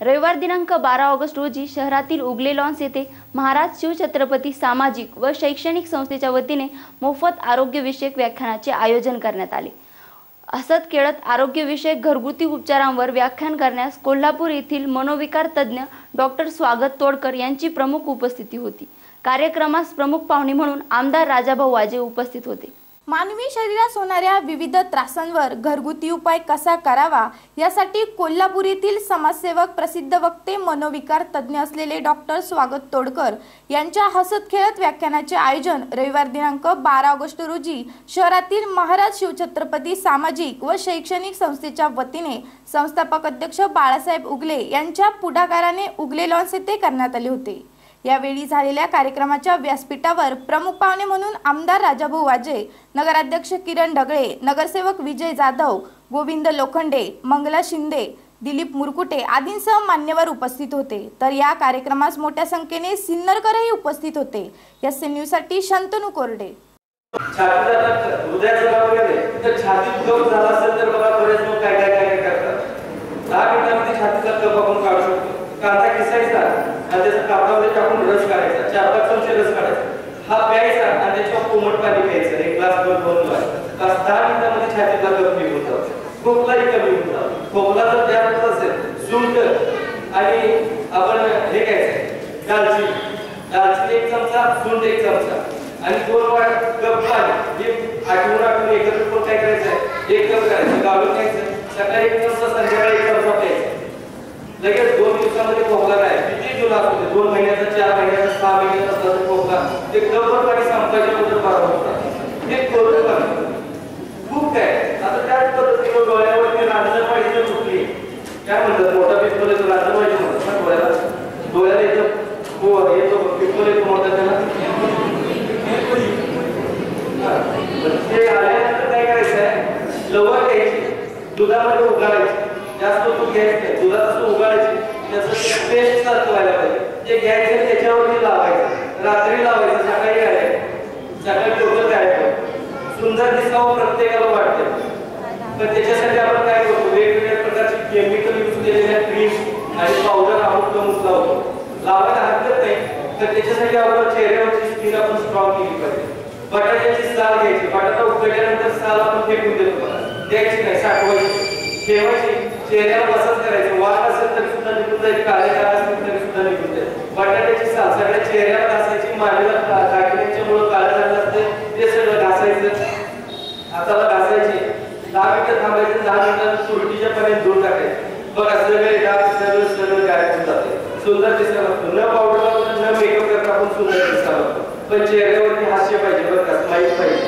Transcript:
रविवार दिनांक बारा ऑगस्ट रोजी शहरातील उगले लॉन्स येथे महाराज शिवछत्रपती सामाजिक व शैक्षणिक संस्थेच्या वतीने मोफत आरोग्यविषयक व्याख्यानाचे आयोजन करण्यात आले. हसत खेळत आरोग्यविषयक घरगुती उपचारांवर व्याख्यान करण्यास कोल्हापूर येथील मनोविकार तज्ज्ञ डॉक्टर स्वागत तोडकर यांची प्रमुख उपस्थिती होती. कार्यक्रमास प्रमुख पाहुणे म्हणून आमदार राजाभाऊ वाजे उपस्थित होते. मानवी शरीरास होणाऱ्या विविध त्रासांवर घरगुती उपाय कसा करावा यासाठी कोल्हापूर येथील समाजसेवक प्रसिद्ध वक्ते मनोविकार तज्ज्ञ असलेले डॉक्टर स्वागत तोडकर यांच्या हसत खेळत व्याख्यानाचे आयोजन रविवार दिनांक बारा ऑगस्ट रोजी शहरातील महाराज शिवछत्रपती सामाजिक व शैक्षणिक संस्थेच्या वतीने संस्थापक अध्यक्ष बाळासाहेब उगले यांच्या पुढाकाराने उगले लॉन्स येथे करण्यात आले होते. यावेळी झालेल्या कार्यक्रमाच्या व्यासपीठावर प्रमुख पाहुणे म्हणून आमदार राजाभाऊ वाजे नगराध्यक्ष किरण ढगळे नगरसेवक विजय जाधव गोविंद लोखंडे मंगला शिंदे दिलीप मुरकुटे आदींसह मान्यवर उपस्थित होते. तर या कार्यक्रमास मोठ्या संख्येने सिन्नरकरही उपस्थित होते. या साठी शंतनू कोरडे. छातीचा कांदा किसायचा आणि त्याचा कापडामध्ये टाकून रस काढायचा. चार पाच चमचे रस काढायचा. हा प्यायचा आणि त्याच्यावर कोमट पाणी प्यायचं. एक ग्लास दोन दोन ग्लास तास दहा मिनिटांमध्ये छातीला कमी निघून जातो खोकलाही कमी होऊन खोकला जर जास्त असेल सुंट आणि आपण हे घ्यायचं. दालचिनी. दालचिनी एक चमचा सुंट एक चमचा. आणि दोन वाट कप पाणी. हे आठवून आठवून एकत्र करून काय करायचं एक कप करायचं गाळून घ्यायचं सकाळी एक चमचा संध्याकाळी एक चमचा प्यायचा लगेच दोन दिवसामध्ये खोकला नाही किती जुना असू दे? दोन महिन्याचा चार महिन्याचा सहा महिन्याचा असला तर खोकला ते कपवर पाणी संपायच्या नंतर बारा होतात हे करू पाणी खूप काय. आता त्याच पद्धतीने डोळ्यावरती रांजणवाडी जर सुटली काय म्हणतात? मोठा पिस्तोल येतो रांजणवाडी म्हणतात ना डोळ्याला? डोळ्याला येतं. हो येतो पिस्तोल येतो मोठा त्याला. ते आल्यानंतर काय करायचं आहे लवकर घ्यायची. दुधामध्ये उगाळायची जास्त दूध घ्यायचं नाही. दुधात असं उगाळायची त्याचं टेस्ट सारखं व्हायला पाहिजे. जे घ्यायचं त्याच्यावरती लावायचं. रात्री लावायचं सकाळी घालायचं सकाळी डोकं द्यायचं सुंदर दिसावं प्रत्येकाला वाटते. तर त्याच्यासाठी आपण काय करतो? वेगवेगळ्या प्रकारची केमिकल यूज केलेल्या क्रीम आणि पावडर आपण कमी लावतो. लावायला हरकत नाही. तर त्याच्यासाठी आपण चेहऱ्यावरची स्किन आपण स्ट्रॉंग केली पाहिजे. बटाट्याची साल घ्यायची. बटाटा उकडल्यानंतर साल आपण फेकून देतो. द्यायची नाही साठवायची. ठेवायची. चेहऱ्यावर असंच करायचं. वाट असेल तरी सुद्धा निघून जाईल. काळे काळ असेल तरी सुद्धा निघून जाईल. बटाट्याची साल सगळ्या चेहऱ्याला घासायची. मानेला काढण्याच्यामुळं काळं झालं असते. ते सगळं घासायचं. हाताला घासायची. दहा मिनिटं थांबायचं. दहा मिनिटं सुरटीच्या पर्यंत धुवून टाकायचं. बघा सगळे डाग सगळं सगळं गायब होऊन जाते. सुंदर दिसायला लागतो. न पावडर न मेकअप करता आपण सुंदर दिसायला लागतो. पण चेहऱ्यावरती हास्य पाहिजे बरं का? स्माईल पाहिजे.